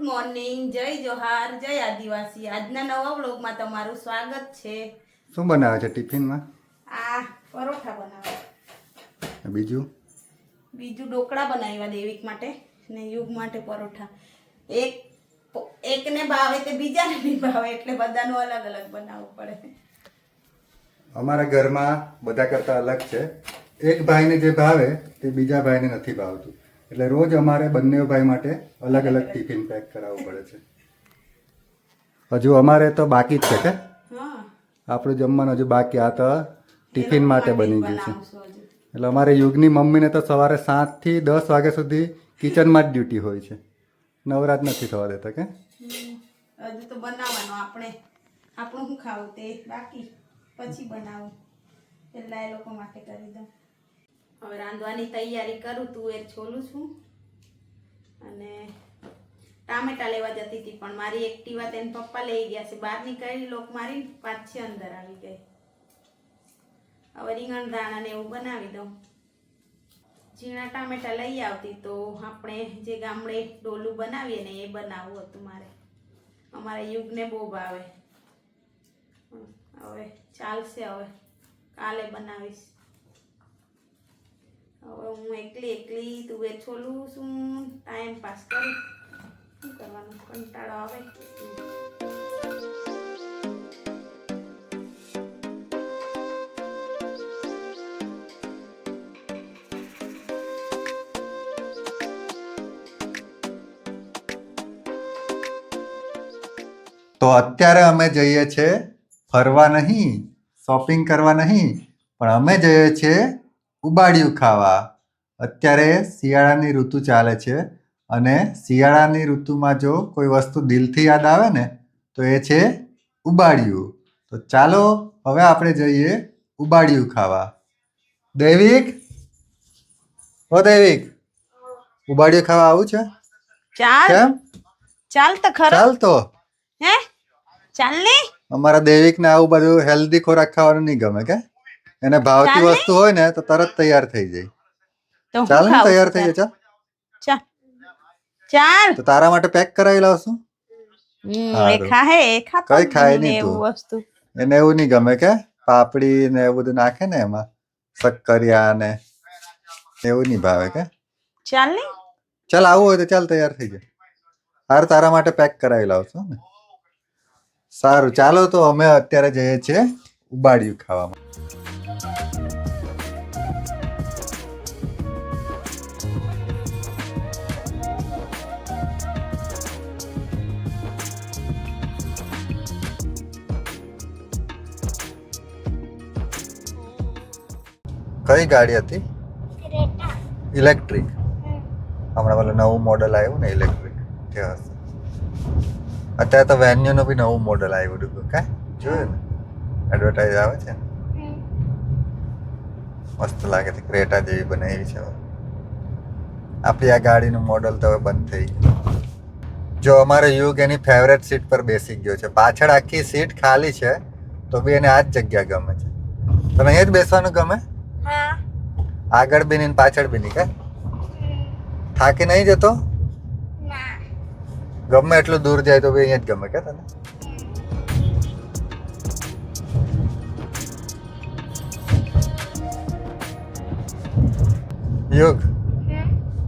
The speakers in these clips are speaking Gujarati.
ગુડ મોર્નિંગ જય જોહાર. જય આદિવાસી. આજના નવા વ્લોગમાં તમારું સ્વાગત છે. શું બનાવે છે ટિફિનમાં? આ પરોઠા બનાવે. બીજું? બીજું ઢોકળા બનાવ્યા દેવિક માટે ને યુગ માટે પરોઠા. એક એકને ભાવે તે બીજાને નહીં ભાવે એટલે બધાનું અલગ અલગ બનાવવું પડે. અમારા ઘરમાં બધા કરતાં અલગ છે. એક ભાઈને જે ભાવે તે બીજા ભાઈને નથી ભાવતું. એટલે રોજ અમારે બંને ભાઈ માટે અલગ અલગ ટિફિન પેક કરાવવું પડે છે. હજુ અમારે તો બાકી જ છે કે? આપણું જમવાનું હજુ બાકી આ તો ટિફિન માટે બની ગયું છે. એટલે અમારે યુગની મમ્મીને તો સવારે સાતથી દસ વાગ્યા સુધી કિચનમાં જ ડ્યુટી હોય છે. નવરાત નથી થવા દેતા કે? હજુ તો બનાવવાનું આપણે. આપણું શું ખાવું તે? બાકી. પછી બનાવું. એટલે એ લોકો માટે કરી દઉં. હવે રાંધવાની તૈયારી કરું તુવેર છોલું છું. અને ટામેટા લેવા જતી હતી, પણ મારી એક્ટિવા તેને પપ્પા લઈ ગયા છે. બહાર નીકળી લોક મારી પાછી અંદર આવી ગઈ. હવે રીંગણ દાણાને એવું બનાવી દઉં. ઝીણા ટામેટા લઈ આવતી, તો આપણે જે ગામડે ડોલું બનાવીએ ને એ બનાવવું હતું મારે. અમારા યુગને બહુ ભાવે. હવે ચાલશે હવે. કાલે બનાવીશ. હવે હું એકલી એકલી તુવેર છોલું છું ટાઈમ પાસ કરું. શું કરવાનું? કંટાળો આવે. તો અત્યારે અમે જઈએ છીએ ફરવા નહીં શોપિંગ કરવા નહીં, પણ અમે જઈએ છીએ ઉબાડિયું ખાવા. અત્યારે શિયાળાની ઋતુ ચાલે છે અને શિયાળાની ઋતુમાં જો કોઈ વસ્તુ દિલથી યાદ આવે ને તો એ છે ઉબાડિયું તો ચાલો હવે આપણે જઈએ ઉબાડિયું ખાવા. દૈવિક? ઓ દૈવિક. ઉબાડિયું ખાવા આવું છે? ચાલ. કેમ? ચાલ તો ખરો. ચાલ તો. હે? ચાલ ને. અમારા દેવિકને આવું બધું હેલ્ધી ખોરાક ખાવાનું નહીં ગમે કે? એને ભાવતી વસ્તુ હોય ને તો તરત તૈયાર થઈ જાય. ચાલ ને તૈયાર થઈ જાય? ચાલ. ચાલ. તો તારા માટે પેક કરાવી લાવશું? કઈ ખાય નહીં વસ્તુ. એને એવું નહીં ગમે કે પાપડી ને એવું બધું નાખે ને એમાં? શક્કરિયા ને એવું નહીં ભાવે કે? ચાલ ને. ચાલ આવું હોય તો ચાલ તૈયાર થઈ જાય. હાર તારા માટે પેક કરાવી લાવશું ને. સારું ચાલો તો અમે અત્યારે જઈએ છીએ. ઉબાડિયું ખાવામાં. કઈ ગાડી હતી? ઇલેક્ટ્રિક. હમણાં પેલું નવું મોડલ આવ્યું ને ઇલેક્ટ્રિક. તે હશે. અત્યારે તો વેન્યુનું બી નવું મોડલ આવ્યું હતું. કાંઈ? જોયું ને? એડવર્ટાઇઝ આવે છે? મસ્ત લાગે છે ક્રેટા જેવી બનાવી છે. આપણી આ ગાડીનું મોડલ તો હવે બંધ થઈ ગયું. જો અમારો યુગ એની ફેવરેટ સીટ પર બેસી ગયો છે. પાછળ આખી સીટ ખાલી છે તો બી એને આ જ જગ્યા ગમે છે. તને અહીંયા જ બેસવાનું ગમે? આગળ બી નહીં પાછળ બી નહીં કે થાકી નહીં જતો? ગમે એટલું દૂર જાય તો બી અહીંયા જ ગમે કે તને? યુગ?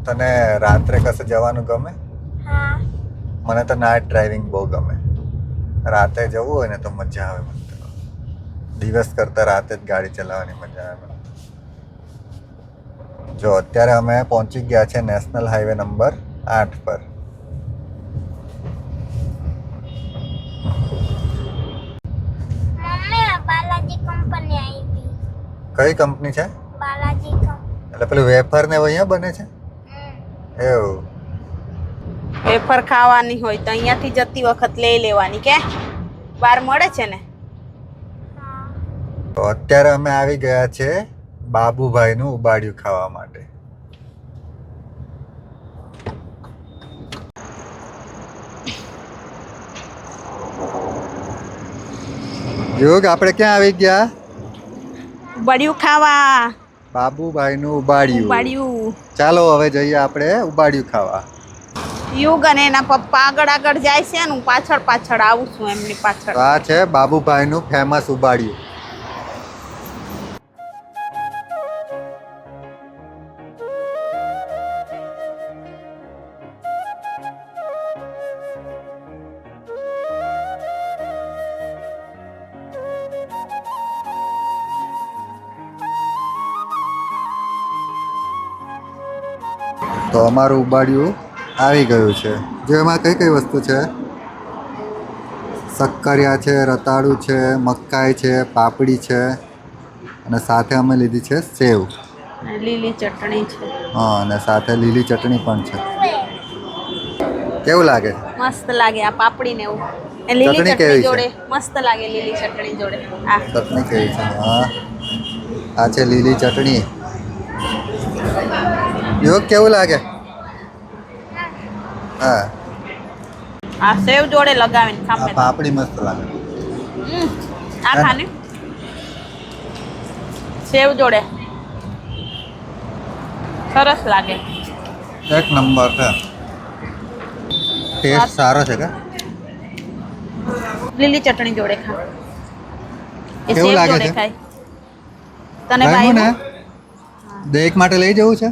તને રાત્રે કશે જવાનું ગમે? મને તો નાઇટ ડ્રાઇવિંગ બહુ ગમે. રાતે જવું હોય ને તો મજા આવે મને તો. દિવસ કરતા રાતે જ ગાડી ચલાવવાની મજા આવે મને. જો અત્યારે અમે પહોંચી ગયા છે નેશનલ હાઈવે નંબર આઠ પર. કઈ કંપની છે? એટલે પેલું વેફર ને અહીંયા બને છે? એવું. વેફર ખાવાની હોય તો અહીંયાથી જતી વખત લઈ લેવાની કે? બાર મળે છે ને? તો અત્યારે અમે આવી ગયા છે બાબુભાઈનું ઉબાડિયું ખાવા માટે. યોગ આપણે ક્યાં આવી ગયા? ઉબાડિયું ખાવા. બાબુભાઈનું ઉબાડિયું. ઉબાડિયું. ચાલો હવે જઈએ આપણે ઉબાડિયું ખાવા. યુગ અને એના પપ્પા આગળ આગળ જાય છે ને હું પાછળ પાછળ આવું છું એમની પાછળ. આ છે બાબુભાઈનું ફેમસ ઉબાડિયું. તો અમારું ઉબાડિયું આવી ગયું છે. જો એમાં કઈ કઈ વસ્તુ છે? શક્કરિયા છે રતાળું છે મકાઈ છે પાપડી છે અને સાથે અમે લીધી છે સેવ. લીલી ચટણી છે. હા અને સાથે લીલી ચટણી પણ છે. કેવું લાગે? મસ્ત લાગે આ પાપડી ને એવું. લીલી ચટણી? જોડે. મસ્ત લાગે લીલી ચટણી જોડે. આ. ચટણી કેવી છે? હા. આ છે લીલી ચટણી. યોગ કેવું લાગે? હા. આ સેવ જોડે લગાવીને ખામે પાપડી મસ્ત લાગે. આ ખાને? સેવ જોડે. સરસ લાગે. એક નંબર છે. ટેસ્ટ સારો છે કે? લીલી ચટણી જોડે ખા. એ સેવ લાગે જોડે? ખાય. તને ભાઈ ને? દેખ માટે લઈ જવું છે?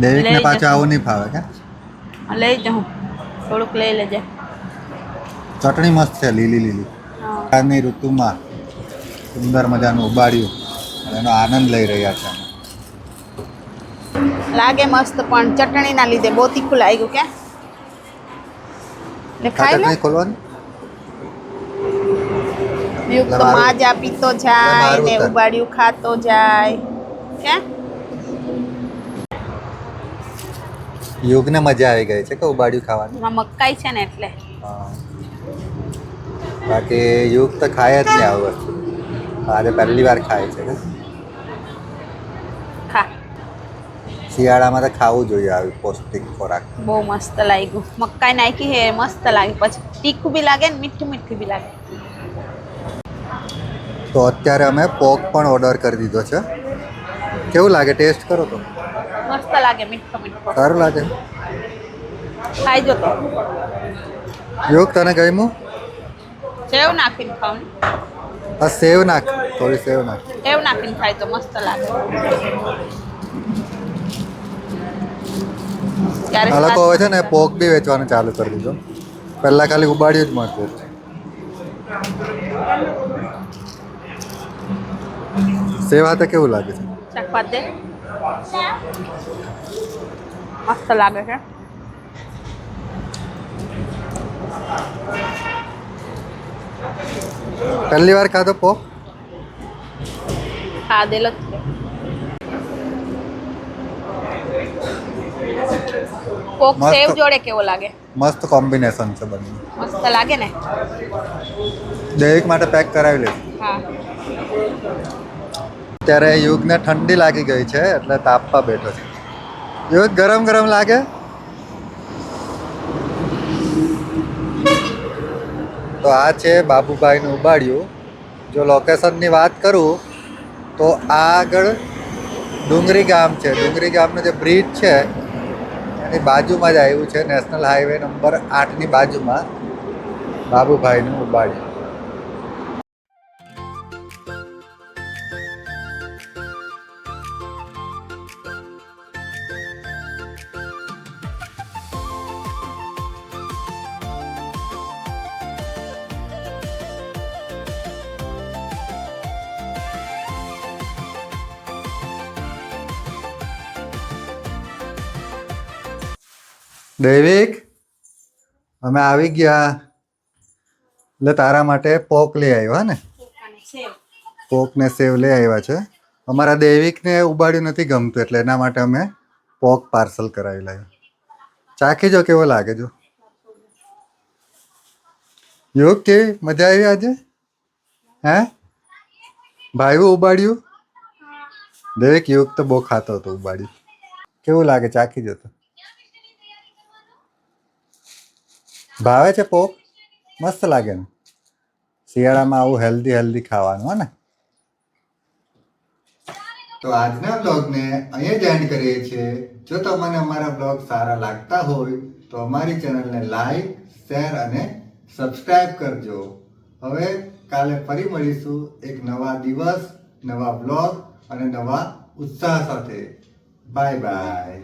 દેવિક ને લઈ પાછું આવું નહીં ફાવે કે? લઈ જાઉં. થોડુંક લઈ લેજે. ચટણી મસ્ત છે લીલી લીલી. હા. ઋતુમાં સુંદર મજાનું ઉબાડ્યું એનો આનંદ લઈ રહ્યા છે. લાગે મસ્ત પણ ચટણીના લીધે બહુ તીખું લાગ્યું કે? આ ખાઈ લે. ખોલવાની? તો મારું- માજા પીતો જાય ને. ઉબાડ્યું ખાતો જાય. કે? યુગને મજા આવી ગઈ છે કે ઉબાડ્યું ખાવાની? એમાં મકાઈ છે ને એટલે. હા. બાકી યુગ તો ખાય જ નહીં આવું વસ્તુ. આજે પહેલી વાર ખાય છે ને? ખા. શિયાળામાં તો ખાવું જોઈએ આવી પૌષ્ટિક ખોરાક. બહુ મસ્ત લાગ્યું. મકાઈ નાખી હે મસ્ત લાગે પછી તીખું બી લાગે ને મીઠું મીઠું બી લાગે. તો અત્યારે અમે પોક પણ ઓર્ડર કરી દીધો છે. કેવું લાગે? ટેસ્ટ કરો તો. મસ્ત લાગે મીઠો મીઠો સારું લાગે. ખાઈ જો તો. યુગ તને ગમ્યું? સેવ નાખીને ખાવ આ સેવ નાખ થોડી સેવ નાખ. સેવ નાખીને ખાય તો મસ્ત લાગે. આ લોકો હવે છે ને પોક બી વેચવાનું ચાલુ કરી દીધું. પહેલાં ખાલી ઉબાડ્યું જ મળતું સેવ હાથે કેવું લાગે છે? મસ્ત લાગે છે. પહેલી વાર ખાધો પો? ખા દેલો જ કોક સેવ જોડે કેવો લાગે? મસ્ત કોમ્બિનેશન છે બંને. મસ્ત લાગે ને? દરેક માટે પેક કરાવી લે હા. ત્યારે યુગને ઠંડી લાગી ગઈ છે એટલે તાપવા બેઠો છે. યુગ ગરમ ગરમ લાગે? તો આ છે બાબુભાઈનું ઉબાડ્યું. જો લોકેશનની વાત કરું, તો આગળ ડુંગરી ગામ છે. ડુંગરી ગામનો જે બ્રિજ છે, એની બાજુમાં જ આવ્યું છે. નેશનલ હાઈવે નંબર આઠની બાજુમાં બાબુભાઈનું ઉબાડ્યું. દૈવિક, અમે આવી ગયા. એટલે તારા માટે પોક લઈ આવ્યા ને? પોક ને સેવ લઈ આવ્યા છે. અમારા દૈવિકને ઉબાડ્યું નથી ગમતું, એટલે એના માટે અમે પોક પાર્સલ કરાવી લાવ્યા. ચાખી જો, કેવો લાગે જો. યોગ કેવી? મજા આવી આજે? હે? ભાઈ ઉબાડ્યું? દરેક યોગ તો બહુ ખાતો હતો, ઉબાડ્યું. કેવું લાગે? ચાખી જતો ભાવે છે પોક મસ્ત લાગે ને. શિયાળામાં આવું હેલ્ધી હેલ્ધી ખાવાનું, હો ને. તો આજના બ્લોગને અહીંયા જ એન્ડ કરીએ છીએ. જો તમને અમારા બ્લોગ સારા લાગતા હોય, તો અમારી ચેનલને લાઈક શેર અને સબસ્ક્રાઈબ કરજો. હવે કાલે ફરી મળીશું એક નવા દિવસ, નવા બ્લોગ અને નવા ઉત્સાહ સાથે. Bye bye